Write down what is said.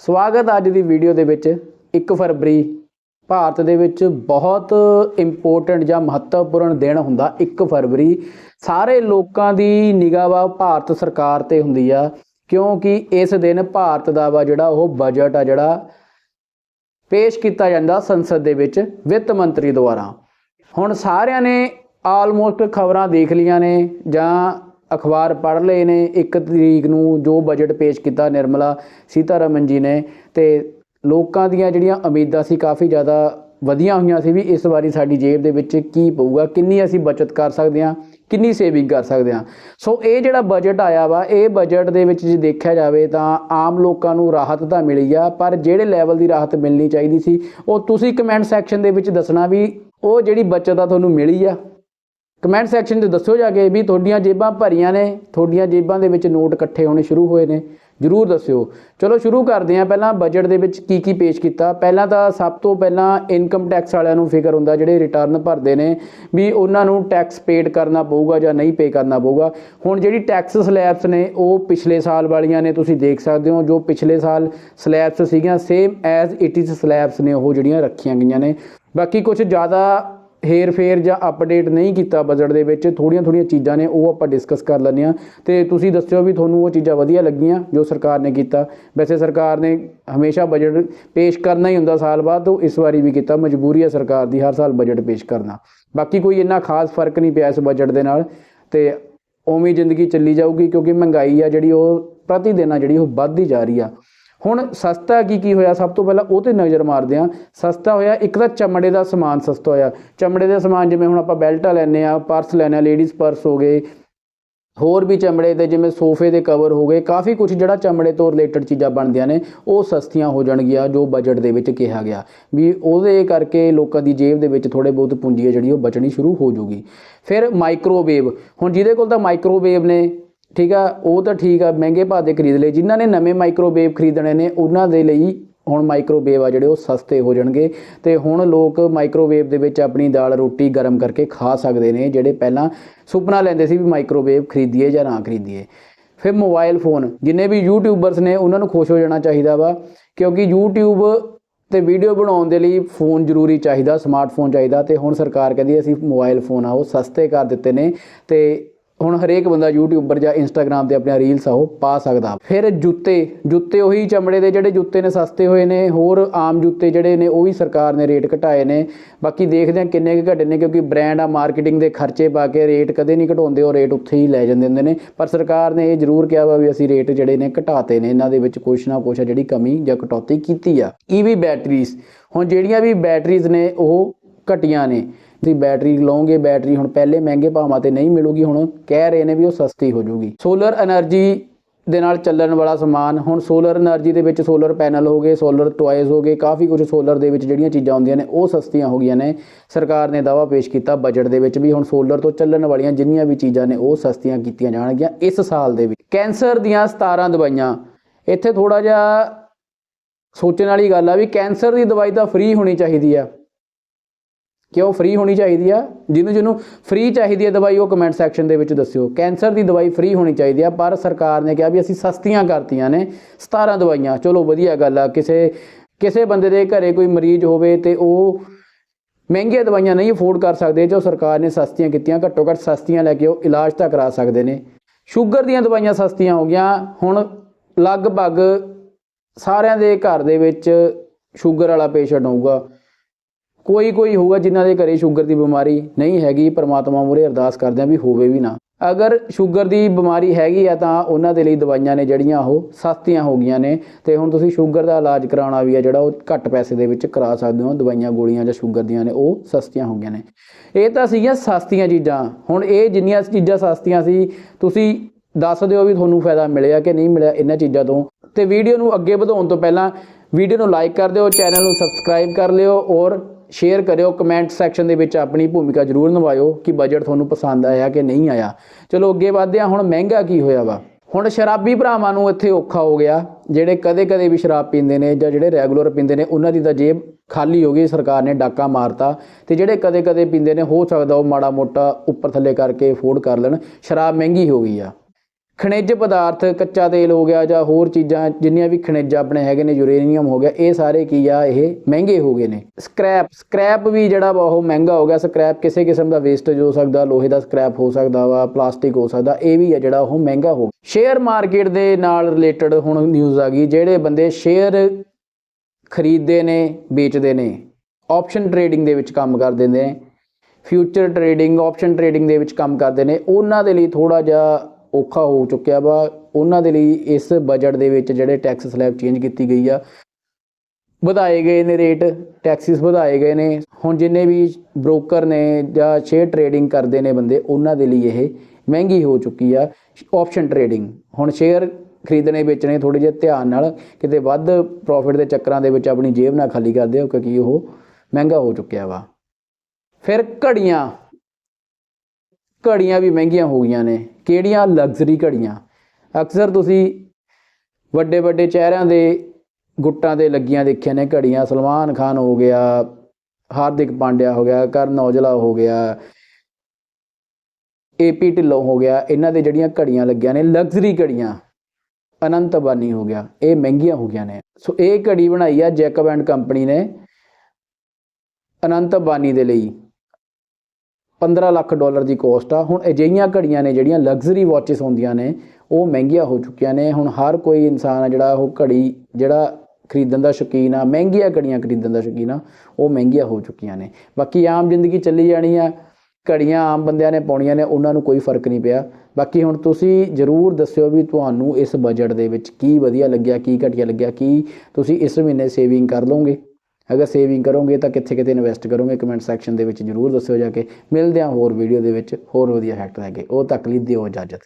ਸਵਾਗਤ ਅੱਜ ਦੀ ਵੀਡੀਓ ਦੇ ਵਿੱਚ 1 ਫਰਵਰੀ, ਭਾਰਤ ਦੇ ਵਿੱਚ ਬਹੁਤ ਇੰਪੋਰਟੈਂਟ ਜਾਂ ਮਹੱਤਵਪੂਰਨ ਦਿਨ ਹੁੰਦਾ 1 ਫਰਵਰੀ। ਸਾਰੇ ਲੋਕਾਂ ਦੀ ਨਿਗਾਹ ਵਾ ਭਾਰਤ ਸਰਕਾਰ ਤੇ ਹੁੰਦੀ ਆ, ਕਿਉਂਕਿ ਇਸ ਦਿਨ ਭਾਰਤ ਦਾ ਵਾ ਜਿਹੜਾ ਉਹ ਬਜਟ ਆ ਜਿਹੜਾ ਪੇਸ਼ ਕੀਤਾ ਜਾਂਦਾ ਸੰਸਦ ਦੇ ਵਿੱਚ ਵਿੱਤ ਮੰਤਰੀ ਦੁਆਰਾ। ਹੁਣ ਸਾਰਿਆਂ ਨੇ ਆਲਮੋਸਟ ਖਬਰਾਂ ਦੇਖ ਲੀਆਂ ਨੇ ਜਾਂ ਅਖਬਾਰ ਪੜ੍ਹ ਲਏ ਨੇ। 1 ਤਰੀਕ ਨੂੰ ਜੋ ਬਜਟ ਪੇਸ਼ ਕੀਤਾ ਨਿਰਮਲਾ ਸੀਤਾਰਮਨ ਜੀ ਨੇ ਤੇ ਲੋਕਾਂ ਦੀਆਂ ਜਿਹੜੀਆਂ ਉਮੀਦਾਂ ਸੀ ਕਾਫੀ ਜ਼ਿਆਦਾ ਵਧੀਆਂ ਹੋਈਆਂ ਸੀ ਵੀ ਇਸ ਵਾਰੀ ਸਾਡੀ ਜੇਬ ਦੇ ਵਿੱਚ ਕੀ ਪਊਗਾ, ਕਿੰਨੀ ਅਸੀਂ ਬਚਤ ਕਰ ਸਕਦੇ ਹਾਂ, ਕਿੰਨੀ ਸੇਵਿੰਗ ਕਰ ਸਕਦੇ ਹਾਂ। ਸੋ ਇਹ ਜਿਹੜਾ ਬਜਟ ਆਇਆ ਵਾ, ਇਹ ਬਜਟ ਦੇ ਵਿੱਚ ਜੇ ਦੇਖਿਆ ਜਾਵੇ ਤਾਂ ਆਮ ਲੋਕਾਂ ਨੂੰ ਰਾਹਤ ਤਾਂ ਮਿਲੀ ਆ, ਪਰ ਜਿਹੜੇ ਲੈਵਲ ਦੀ ਰਾਹਤ ਮਿਲਣੀ ਚਾਹੀਦੀ ਸੀ, ਉਹ ਤੁਸੀਂ ਕਮੈਂਟ ਸੈਕਸ਼ਨ ਦੇ ਵਿੱਚ ਦੱਸਣਾ ਵੀ ਉਹ ਜਿਹੜੀ ਬਚਤ ਆ ਤੁਹਾਨੂੰ ਮਿਲੀ ਆ। ਕਮੈਂਟ ਸੈਕਸ਼ਨ 'ਚ ਦੱਸੋ ਜਾ ਕੇ ਵੀ ਤੁਹਾਡੀਆਂ ਜੇਬਾਂ ਭਰੀਆਂ ਨੇ, ਤੁਹਾਡੀਆਂ ਜੇਬਾਂ ਦੇ ਵਿੱਚ ਨੋਟ ਇਕੱਠੇ ਹੋਣੇ ਸ਼ੁਰੂ ਹੋਏ ਨੇ। ਜਰੂਰ ਦੱਸਿਓ। ਚਲੋ ਸ਼ੁਰੂ ਕਰਦੇ ਹਾਂ ਪਹਿਲਾਂ ਬਜਟ ਦੇ ਵਿੱਚ ਕੀ ਕੀ ਪੇਸ਼ ਕੀਤਾ। ਪਹਿਲਾਂ ਤਾਂ ਸਭ ਤੋਂ ਪਹਿਲਾਂ ਇਨਕਮ ਟੈਕਸ ਵਾਲਿਆਂ ਨੂੰ ਫਿਕਰ ਹੁੰਦਾ ਜਿਹੜੇ ਰਿਟਰਨ ਭਰਦੇ ਨੇ ਵੀ ਉਹਨਾਂ ਨੂੰ ਟੈਕਸ ਪੇਡ ਕਰਨਾ ਪਊਗਾ ਜਾਂ ਨਹੀਂ ਪੇ ਕਰਨਾ ਪਊਗਾ। ਹੁਣ ਜਿਹੜੀ ਟੈਕਸ ਸਲੈਬਸ ਨੇ, ਉਹ ਪਿਛਲੇ ਸਾਲ ਵਾਲੀਆਂ ਨੇ, ਤੁਸੀਂ ਦੇਖ ਸਕਦੇ ਹੋ, ਜੋ ਪਿਛਲੇ ਸਾਲ ਸਲੈਬਸ ਸੀਗੀਆਂ same as it is syllabus ਨੇ, ਉਹ ਜਿਹੜੀਆਂ ਰੱਖੀਆਂ ਗਈਆਂ ਨੇ। ਬਾਕੀ ਕੁਝ ਜ਼ਿਆਦਾ ਹੇਰ ਫੇਰ ਜਾਂ ਅਪਡੇਟ ਨਹੀਂ ਕੀਤਾ ਬਜਟ ਦੇ ਵਿੱਚ ਥੋੜੀਆਂ ਥੋੜੀਆਂ ਚੀਜ਼ਾਂ ਨੇ, ਉਹ ਆਪਾਂ ਡਿਸਕਸ ਕਰ ਲੈਂਦੇ ਆ ਤੇ ਤੁਸੀਂ ਦੱਸਿਓ ਵੀ ਤੁਹਾਨੂੰ ਉਹ ਚੀਜ਼ਾਂ ਵਧੀਆ ਲੱਗੀਆਂ ਜੋ ਸਰਕਾਰ ਨੇ ਕੀਤਾ। ਵੈਸੇ ਸਰਕਾਰ ਨੇ ਹਮੇਸ਼ਾ ਬਜਟ ਪੇਸ਼ ਕਰਨਾ ਹੀ ਹੁੰਦਾ ਸਾਲ ਬਾਅਦ ਤੋਂ ਇਸ ਵਾਰੀ ਵੀ ਕੀਤਾ। ਮਜਬੂਰੀ ਹੈ ਸਰਕਾਰ ਦੀ ਹਰ ਸਾਲ ਬਜਟ ਪੇਸ਼ ਕਰਨਾ। ਬਾਕੀ ਕੋਈ ਇੰਨਾ ਖਾਸ ਫ਼ਰਕ ਨਹੀਂ ਪਿਆ ਇਸ ਬਜਟ ਦੇ ਨਾਲ। ਤੇ ਉਵੇਂ ਜ਼ਿੰਦਗੀ ਚੱਲੀ ਜਾਊਗੀ ਕਿਉਂਕਿ ਮਹਿੰਗਾਈ ਆ ਜਿਹੜੀ, ਉਹ ਪ੍ਰਤੀ ਦਿਨ ਆ ਜਿਹੜੀ, ਉਹ ਵੱਧਦੀ ਜਾ ਰਹੀ ਆ। ਹੁਣ ਸਸਤਾ ਕੀ ਕੀ ਹੋਇਆ? ਸਭ ਤੋਂ ਪਹਿਲਾਂ ਉਹ ਤੇ ਨਜ਼ਰ ਮਾਰਦੇ ਆ ਸਸਤਾ ਹੋਇਆ, ਇੱਕ ਤਾਂ ਚਮੜੇ ਦਾ ਸਮਾਨ ਸਸਤਾ ਹੋਇਆ। ਚਮੜੇ ਦਾ ਸਮਾਨ ਜਿਵੇਂ ਹੁਣ ਆਪਾਂ ਬੈਲਟਾਂ ਲੈਨੇ ਆ ਪਰਸ ਲੈਨੇ ਆ ਲੇਡੀਜ਼ ਪਰਸ ਹੋ ਗਏ। ਹੋਰ ਵੀ ਚਮੜੇ ਦੇ ਜਿਵੇਂ ਸੋਫੇ ਦੇ ਕਵਰ ਹੋ ਗਏ। ਕਾਫੀ ਕੁਝ ਜਿਹੜਾ ਚਮੜੇ ਤੋਂ ਰਿਲੇਟਡ ਚੀਜ਼ਾਂ ਬਣਦੀਆਂ ਨੇ, ਉਹ ਸਸਤੀਆਂ ਹੋ ਜਾਣਗੀਆਂ, ਜੋ ਬਜਟ ਦੇ ਵਿੱਚ ਕਿਹਾ ਗਿਆ। ਵੀ ਉਹਦੇ ਕਰਕੇ ਲੋਕਾਂ ਦੀ ਜੇਬ ਦੇ ਵਿੱਚ ਥੋੜੇ ਬਹੁਤ ਪੂੰਜੀ ਹੈ ਜਿਹੜੀ ਉਹ ਬਚਣੀ ਸ਼ੁਰੂ ਹੋ ਜੂਗੀ ਫਿਰ ਮਾਈਕ੍ਰੋਵੇਵ ਹੁਣ ਜਿਹਦੇ ਕੋਲ ਤਾਂ ਮਾਈਕ੍ਰੋਵੇਵ ਨੇ ਠੀਕ ਆ, ਉਹ ਤਾਂ ਠੀਕ ਆ, ਮਹਿੰਗੇ ਭਾਅ ਦੇ ਖਰੀਦ ਲਏ। ਜਿਨ੍ਹਾਂ ਨੇ ਨਵੇਂ ਮਾਈਕ੍ਰੋਵੇਵ ਖਰੀਦਣੇ ਨੇ, ਉਹਨਾਂ ਦੇ ਲਈ ਹੁਣ ਮਾਈਕ੍ਰੋਵੇਵ ਆ ਜਿਹੜੇ, ਉਹ ਸਸਤੇ ਹੋ ਜਾਣਗੇ। ਤੇ ਹੁਣ ਲੋਕ ਮਾਈਕ੍ਰੋਵੇਵ ਦੇ ਵਿੱਚ ਆਪਣੀ ਦਾਲ, ਰੋਟੀ ਗਰਮ ਕਰਕੇ ਖਾ ਸਕਦੇ ਨੇ, ਜਿਹੜੇ ਪਹਿਲਾਂ ਸੁਪਨਾ ਲੈਂਦੇ ਸੀ ਵੀ ਮਾਈਕ੍ਰੋਵੇਵ ਖਰੀਦੀਏ ਜਾਂ ਨਾ ਖਰੀਦੀਏ। ਫਿਰ ਮੋਬਾਈਲ ਫੋਨ ਜਿੰਨੇ ਵੀ ਯੂਟਿਊਬਰਸ ਨੇ, ਉਹਨਾਂ ਨੂੰ ਖੁਸ਼ ਹੋ ਜਾਣਾ ਚਾਹੀਦਾ ਵਾ, ਕਿਉਂਕਿ YouTube ਤੇ ਵੀਡੀਓ ਬਣਾਉਣ ਦੇ ਲਈ ਫੋਨ ਜ਼ਰੂਰੀ ਚਾਹੀਦਾ ਸਮਾਰਟਫੋਨ ਚਾਹੀਦਾ, ਤੇ ਹੁਣ ਸਰਕਾਰ ਕਹਿੰਦੀ ਅਸੀਂ ਮੋਬਾਈਲ ਫੋਨ ਆ, ਉਹ ਸਸਤੇ ਕਰ ਦਿੱਤੇ ਨੇ, ਤੇ ਹੁਣ ਹਰੇਕ ਬੰਦਾ ਯੂਟਿਊਬਰ ਜਾਂ ਇੰਸਟਾਗ੍ਰam ਤੇ ਆਪਣੀਆਂ ਰੀਲਸ ਆ, ਉਹ ਪਾ ਸਕਦਾ। ਫਿਰ ਜੁੱਤੇ ਜੁੱਤੇ ਉਹੀ ਚਮੜੇ ਦੇ ਜਿਹੜੇ ਜੁੱਤੇ ਨੇ ਸਸਤੇ ਹੋਏ ਨੇ, ਹੋਰ ਆਮ ਜੁੱਤੇ ਜਿਹੜੇ ਨੇ, ਉਹ ਵੀ ਸਰਕਾਰ ਨੇ ਰੇਟ ਘਟਾਏ ਨੇ। ਬਾਕੀ ਦੇਖਦੇ ਆ ਕਿੰਨੇ ਕੁ ਘਟੇ ਨੇ, ਕਿਉਂਕਿ ਬ੍ਰਾਂਡ ਆ ਮਾਰਕੀਟਿੰਗ ਦੇ ਖਰਚੇ ਪਾ ਕੇ ਰੇਟ ਕਦੇ ਨਹੀਂ ਘਟਾਉਂਦੇ, ਉਹ ਰੇਟ ਉੱਥੇ ਹੀ ਲੈ ਜਾਂਦੇ ਹੁੰਦੇ ਨੇ। ਪਰ ਸਰਕਾਰ ਨੇ ਇਹ ਜ਼ਰੂਰ ਕਿਹਾ ਵਾ ਵੀ ਅਸੀਂ ਰੇਟ ਜਿਹੜੇ ਨੇ ਘਟਾਤੇ ਨੇ, ਇਹਨਾਂ ਦੇ ਵਿੱਚ ਕੁਛ ਨਾ ਕੁਛ ਜਿਹੜੀ ਕਮੀ ਜਾਂ ਕਟੌਤੀ ਕੀਤੀ ਆ। ਈਵੀ ਬੈਟਰੀਜ਼ ਹੁਣ ਜਿਹੜੀਆਂ ਵੀ ਬੈਟਰੀਜ਼ ਨੇ, ਉਹ ਘਟੀਆਂ ਨੇ। ਤੁਸੀਂ ਬੈਟਰੀ ਲਓਗੇ, ਬੈਟਰੀ ਹੁਣ ਪਹਿਲੇ ਮਹਿੰਗੇ ਭਾਵਾਂ ਤੇ ਨਹੀਂ ਮਿਲੂਗੀ, ਹੁਣ ਕਹਿ ਰਹੇ ਨੇ ਵੀ ਉਹ ਸਸਤੀ ਹੋ ਜਾਊਗੀ। ਸੋਲਰ એનર્ਜੀ ਦੇ ਨਾਲ ਚੱਲਣ ਵਾਲਾ ਸਮਾਨ, ਹੁਣ ਸੋਲਰ એનર્ਜੀ ਦੇ ਵਿੱਚ ਸੋਲਰ ਪੈਨਲ ਹੋ ਗਏ ਸੋਲਰ ਟੁਆਇਜ਼ ਹੋ ਗਏ, ਕਾਫੀ ਕੁਝ ਸੋਲਰ ਦੇ ਵਿੱਚ ਜਿਹੜੀਆਂ ਚੀਜ਼ਾਂ ਹੁੰਦੀਆਂ ਨੇ, ਉਹ ਸਸਤੀਆਂ ਹੋ ਗਈਆਂ ਨੇ। ਸਰਕਾਰ ਨੇ ਦਾਵਾ ਪੇਸ਼ ਕੀਤਾ ਬਜਟ ਦੇ ਵਿੱਚ ਵੀ ਹੁਣ ਸੋਲਰ ਤੋਂ ਚੱਲਣ ਵਾਲੀਆਂ ਜਿੰਨੀਆਂ ਵੀ ਚੀਜ਼ਾਂ ਨੇ, ਉਹ ਸਸਤੀਆਂ ਕੀਤੀਆਂ ਜਾਣਗੀਆਂ ਇਸ ਸਾਲ ਦੇ ਵਿੱਚ। ਕੈਂਸਰ ਦੀਆਂ 17 ਦਵਾਈਆਂ। ਇੱਥੇ ਥੋੜਾ ਜਿਹਾ ਸੋਚਣ ਵਾਲੀ ਗੱਲ ਆ ਵੀ ਕੈਂਸਰ ਦੀ ਦਵਾਈ ਤਾਂ ਫ੍ਰੀ ਹੋਣੀ ਚਾਹੀਦੀ ਆ। ਕਿ ਉਹ ਫ੍ਰੀ ਹੋਣੀ ਚਾਹੀਦੀ ਆ, ਜਿਹਨੂੰ ਜਿਹਨੂੰ ਫ੍ਰੀ ਚਾਹੀਦੀ ਹੈ ਦਵਾਈ, ਉਹ ਕਮੈਂਟ ਸੈਕਸ਼ਨ ਦੇ ਵਿੱਚ ਦੱਸਿਓ। ਕੈਂਸਰ ਦੀ ਦਵਾਈ ਫ੍ਰੀ ਹੋਣੀ ਚਾਹੀਦੀ ਆ, ਪਰ ਸਰਕਾਰ ਨੇ ਕਿਹਾ ਵੀ ਅਸੀਂ ਸਸਤੀਆਂ ਕਰਤੀਆਂ ਨੇ 17 ਦਵਾਈਆਂ। ਚਲੋ ਵਧੀਆ ਗੱਲ ਆ, ਕਿਸੇ ਕਿਸੇ ਬੰਦੇ ਦੇ ਘਰੇ ਕੋਈ ਮਰੀਜ਼ ਹੋਵੇ ਤੇ ਉਹ ਮਹਿੰਗੀਆਂ ਦਵਾਈਆਂ ਨਹੀਂ ਅਫੋਰਡ ਕਰ ਸਕਦੇ, ਜੋ ਸਰਕਾਰ ਨੇ ਸਸਤੀਆਂ ਕੀਤੀਆਂ, ਘੱਟੋ ਘੱਟ ਸਸਤੀਆਂ ਲੈ ਕੇ ਉਹ ਇਲਾਜ ਤਾਂ ਕਰਾ ਸਕਦੇ ਨੇ। ਸ਼ੂਗਰ ਦੀਆਂ ਦਵਾਈਆਂ ਸਸਤੀਆਂ ਹੋ ਗਈਆਂ, ਹੁਣ ਲਗਭਗ ਸਾਰਿਆਂ ਦੇ ਘਰ ਦੇ ਵਿੱਚ ਸ਼ੂਗਰ ਵਾਲਾ ਪੇਸ਼ੈਂਟ ਹੋਊਗਾ ਕੋਈ ਕੋਈ ਹੋਊਗਾ ਜਿਨ੍ਹਾਂ ਦੇ ਘਰੇ ਸ਼ੂਗਰ ਦੀ ਬਿਮਾਰੀ ਨਹੀਂ ਹੈਗੀ, ਪਰਮਾਤਮਾ ਮੂਹਰੇ ਅਰਦਾਸ ਕਰਦੇ ਆ ਵੀ ਹੋਵੇ ਵੀ ਨਾ। ਅਗਰ ਸ਼ੂਗਰ ਦੀ ਬਿਮਾਰੀ ਹੈਗੀ ਆ ਤਾਂ ਉਹਨਾਂ ਦੇ ਲਈ ਦਵਾਈਆਂ ਨੇ ਜਿਹੜੀਆਂ ਉਹ ਸਸਤੀਆਂ ਹੋ ਗਈਆਂ ਨੇ ਤੇ ਹੁਣ ਤੁਸੀਂ ਸ਼ੂਗਰ ਦਾ ਇਲਾਜ ਕਰਾਉਣਾ ਵੀ ਆ ਜਿਹੜਾ ਉਹ ਘੱਟ ਪੈਸੇ ਦੇ ਵਿੱਚ ਕਰਾ ਸਕਦੇ ਹੋ, ਦਵਾਈਆਂ, ਗੋਲੀਆਂ ਜਾਂ ਸ਼ੂਗਰ ਦੀਆਂ ਨੇ, ਉਹ ਸਸਤੀਆਂ ਹੋ ਗਈਆਂ ਨੇ। ਇਹ ਤਾਂ ਸੀਗੀਆਂ ਸਸਤੀਆਂ ਚੀਜ਼ਾਂ। ਹੁਣ ਇਹ ਜਿੰਨੀਆਂ ਚੀਜ਼ਾਂ ਸਸਤੀਆਂ ਸੀ, ਤੁਸੀਂ ਦੱਸ ਦਿਓ ਵੀ ਤੁਹਾਨੂੰ ਫਾਇਦਾ ਮਿਲਿਆ ਕਿ ਨਹੀਂ ਮਿਲਿਆ ਇਹਨਾਂ ਚੀਜ਼ਾਂ ਤੋਂ। ਤੇ ਵੀਡੀਓ ਨੂੰ ਅੱਗੇ ਵਧਾਉਣ ਤੋਂ ਪਹਿਲਾਂ ਵੀਡੀਓ ਨੂੰ ਲਾਈਕ ਕਰ ਦਿਓ, ਚੈਨਲ ਨੂੰ ਸਬਸਕ੍ਰਾਈਬ ਕਰ ਲਿਓ ਔਰ ਸ਼ੇਅਰ ਕਰਿਓ ਕਮੈਂਟ ਸੈਕਸ਼ਨ ਦੇ ਵਿੱਚ ਆਪਣੀ ਭੂਮਿਕਾ ਜ਼ਰੂਰ ਨਿਭਾਇਓ ਕਿ ਬਜਟ ਤੁਹਾਨੂੰ ਪਸੰਦ ਆਇਆ ਕਿ ਨਹੀਂ ਆਇਆ। ਚਲੋ ਅੱਗੇ ਵਧਦੇ ਹਾਂ, ਹੁਣ ਮਹਿੰਗਾ ਕੀ ਹੋਇਆ ਵਾ? ਹੁਣ ਸ਼ਰਾਬੀ ਭਰਾਵਾਂ ਨੂੰ ਇੱਥੇ ਔਖਾ ਹੋ ਗਿਆ, ਜਿਹੜੇ ਕਦੇ-ਕਦੇ ਵੀ ਸ਼ਰਾਬ ਪੀਂਦੇ ਨੇ ਜਾਂ ਜਿਹੜੇ ਰੈਗੂਲਰ ਪੀਂਦੇ ਨੇ, ਉਹਨਾਂ ਦੀ ਤਾਂ ਜੇਬ ਖਾਲੀ ਹੋ ਗਈ, ਸਰਕਾਰ ਨੇ ਡਾਕਾ ਮਾਰਤਾ ਤੇ ਜਿਹੜੇ ਕਦੇ-ਕਦੇ ਪੀਂਦੇ ਨੇ, ਹੋ ਸਕਦਾ ਉਹ ਮਾੜਾ ਮੋਟਾ ਉੱਪਰ ਥੱਲੇ ਕਰਕੇ ਅਫੋਰਡ ਕਰ ਲੈਣ। ਸ਼ਰਾਬ ਮਹਿੰਗੀ ਹੋ ਗਈ ਆ। ਖਣਿਜ ਪਦਾਰਥ, ਕੱਚਾ ਤੇਲ ਹੋ ਗਿਆ ਜਾਂ ਹੋਰ ਚੀਜ਼ਾਂ, ਜਿੰਨੀਆਂ ਵੀ ਖਣਿਜ ਆਪਣੇ ਹੈਗੇ ਨੇ, ਯੂਰੇਨੀਅਮ ਹੋ ਗਿਆ, ਇਹ ਸਾਰੇ ਕੀ ਆ, ਇਹ ਮਹਿੰਗੇ ਹੋ ਗਏ ਨੇ। ਸਕ੍ਰੈਪ ਸਕ੍ਰੈਪ ਵੀ ਜਿਹੜਾ ਵਾ ਉਹ ਮਹਿੰਗਾ ਹੋ ਗਿਆ। ਸਕ੍ਰੈਪ ਕਿਸੇ ਕਿਸਮ ਦਾ ਵੇਸਟੇਜ ਹੋ ਸਕਦਾ, ਲੋਹੇ ਦਾ ਸਕ੍ਰੈਪ ਹੋ ਸਕਦਾ ਵਾ ਪਲਾਸਟਿਕ ਹੋ ਸਕਦਾ, ਇਹ ਵੀ ਆ ਜਿਹੜਾ ਉਹ ਮਹਿੰਗਾ ਹੋ ਗਿਆ। ਸ਼ੇਅਰ ਮਾਰਕੀਟ ਦੇ ਨਾਲ ਰਿਲੇਟਡ ਹੁਣ ਨਿਊਜ਼ ਆ ਗਈ, ਜਿਹੜੇ ਬੰਦੇ ਸ਼ੇਅਰ ਖਰੀਦਦੇ ਨੇ, ਵੇਚਦੇ ਨੇ ਆਪਸ਼ਨ ਟਰੇਡਿੰਗ ਦੇ ਵਿੱਚ ਕੰਮ ਕਰਦੇ ਨੇ ਫਿਊਚਰ ਟਰੇਡਿੰਗ ਆਪਸ਼ਨ ਟਰੇਡਿੰਗ ਦੇ ਵਿੱਚ ਕੰਮ ਕਰਦੇ ਨੇ, ਉਹਨਾਂ ਦੇ ਲਈ ਥੋੜਾ ਜਿਹਾ ਔਖਾ ਹੋ ਚੁੱਕਿਆ ਵਾ। ਉਹਨਾਂ ਦੇ ਲਈ ਇਸ ਬਜਟ ਦੇ ਵਿੱਚ ਜਿਹੜੇ ਟੈਕਸ ਸਲੈਬ ਚੇਂਜ ਕੀਤੀ ਗਈ ਆ, ਵਧਾਏ ਗਏ ਨੇ ਰੇਟ ਟੈਕਸਿਸ ਵਧਾਏ ਗਏ ਨੇ। ਹੁਣ ਜਿੰਨੇ ਵੀ ਬ੍ਰੋਕਰ ਨੇ ਜਾਂ ਸ਼ੇਅਰ ਟਰੇਡਿੰਗ ਕਰਦੇ ਨੇ ਬੰਦੇ, ਉਹਨਾਂ ਦੇ ਲਈ ਇਹ ਮਹਿੰਗੀ ਹੋ ਚੁੱਕੀ ਆ ਆਪਸ਼ਨ ਟਰੇਡਿੰਗ ਹੁਣ ਸ਼ੇਅਰ ਖਰੀਦਣੇ, ਵੇਚਣੇ ਥੋੜੇ ਜਿਹਾ ਧਿਆਨ ਨਾਲ ਕਿਤੇ ਵੱਧ ਪ੍ਰੋਫਿਟ ਦੇ ਚੱਕਰਾਂ ਦੇ ਵਿੱਚ ਆਪਣੀ ਜੇਬ ਨਾ ਖਾਲੀ ਕਰਦੇ ਹੋ ਕਿਉਂਕਿ ਉਹ ਮਹਿੰਗਾ ਹੋ ਚੁੱਕਿਆ ਵਾ। ਫਿਰ ਘੜੀਆਂ ਘੜੀਆਂ ਵੀ ਮਹਿੰਗੀਆਂ ਹੋ ਗਈਆਂ ਨੇ। ਕਿਹੜੀਆਂ ਲਗਜ਼ਰੀ ਘੜੀਆਂ? ਅਕਸਰ ਤੁਸੀਂ ਵੱਡੇ ਵੱਡੇ ਚਿਹਰਿਆਂ ਦੇ ਗੁੱਟਾਂ 'ਤੇ ਲੱਗੀਆਂ ਦੇਖੀਆਂ ਨੇ ਘੜੀਆਂ। ਸਲਮਾਨ ਖਾਨ ਹੋ ਗਿਆ, ਹਾਰਦਿਕ ਪਾਂਡਿਆ ਹੋ ਗਿਆ, ਕਰਨ ਔਜਲਾ ਹੋ ਗਿਆ ਏਪੀ ਢਿੱਲੋਂ ਹੋ ਗਿਆ। ਇਹਨਾਂ ਦੇ ਜਿਹੜੀਆਂ ਘੜੀਆਂ ਲੱਗੀਆਂ ਨੇ ਲਗਜ਼ਰੀ ਘੜੀਆਂ, ਅਨੰਤ ਅੰਬਾਨੀ ਹੋ ਗਿਆ। ਇਹ ਮਹਿੰਗੀਆਂ ਹੋ ਗਈਆਂ ਨੇ। ਸੋ ਇਹ ਘੜੀ ਬਣਾਈ ਆ ਜੈਕਬ ਐਂਡ ਕੰਪਨੀ ਨੇ ਅਨੰਤ ਬਾਨੀ ਦੇ ਲਈ। 15 ਲੱਖ ਡਾਲਰ ਦੀ ਕੋਸਟ ਆ। ਹੁਣ ਅਜਿਹੀਆਂ ਘੜੀਆਂ ਨੇ ਜਿਹੜੀਆਂ ਲਗਜ਼ਰੀ ਵਾਚਸ ਹੁੰਦੀਆਂ ਨੇ, ਉਹ ਮਹਿੰਗੀਆਂ ਹੋ ਚੁੱਕੀਆਂ ਨੇ। ਹੁਣ ਹਰ ਕੋਈ ਇਨਸਾਨ ਆ ਜਿਹੜਾ ਉਹ ਘੜੀ, ਜਿਹੜਾ ਖਰੀਦਣ ਦਾ ਸ਼ੌਕੀਨ ਆ, ਮਹਿੰਗੀਆਂ ਘੜੀਆਂ ਖਰੀਦਣ ਦਾ ਸ਼ੌਕੀਨ ਆ, ਉਹ ਮਹਿੰਗੀਆਂ ਹੋ ਚੁੱਕੀਆਂ ਨੇ। ਬਾਕੀ ਆਮ ਜ਼ਿੰਦਗੀ ਚੱਲੀ ਜਾਣੀ ਆ, ਘੜੀਆਂ ਆਮ ਬੰਦਿਆਂ ਨੇ ਪਾਉਣੀਆਂ ਨੇ, ਉਹਨਾਂ ਨੂੰ ਕੋਈ ਫ਼ਰਕ ਨਹੀਂ ਪਿਆ। ਬਾਕੀ ਹੁਣ ਤੁਸੀਂ ਜਰੂਰ ਦੱਸਿਓ ਵੀ ਤੁਹਾਨੂੰ ਇਸ ਬਜਟ ਦੇ ਵਿੱਚ ਕੀ ਵਧੀਆ ਲੱਗਿਆ, ਕੀ ਘਟੀਆ ਲੱਗਿਆ, ਕੀ ਤੁਸੀਂ ਇਸ ਮਹੀਨੇ ਸੇਵਿੰਗ ਕਰ ਲਓਗੇ। ਅਗਰ ਸੇਵਿੰਗ ਕਰੋਗੇ ਤਾਂ ਕਿੱਥੇ ਕਿਤੇ ਇਨਵੈਸਟ ਕਰੋਗੇ ਕਮੈਂਟ ਸੈਕਸ਼ਨ ਦੇ ਵਿੱਚ ਜਰੂਰ ਦੱਸਿਓ ਜਾ ਕੇ। ਮਿਲਦੇ ਹਾਂ ਹੋਰ ਵੀਡੀਓ ਦੇ ਵਿੱਚ। ਹੋਰ ਵਧੀਆ ਫੈਕਟ ਲੈ ਕੇ। ਉਹ ਤੱਕ ਲਈ ਦਿਓ ਇਜਾਜ਼ਤ।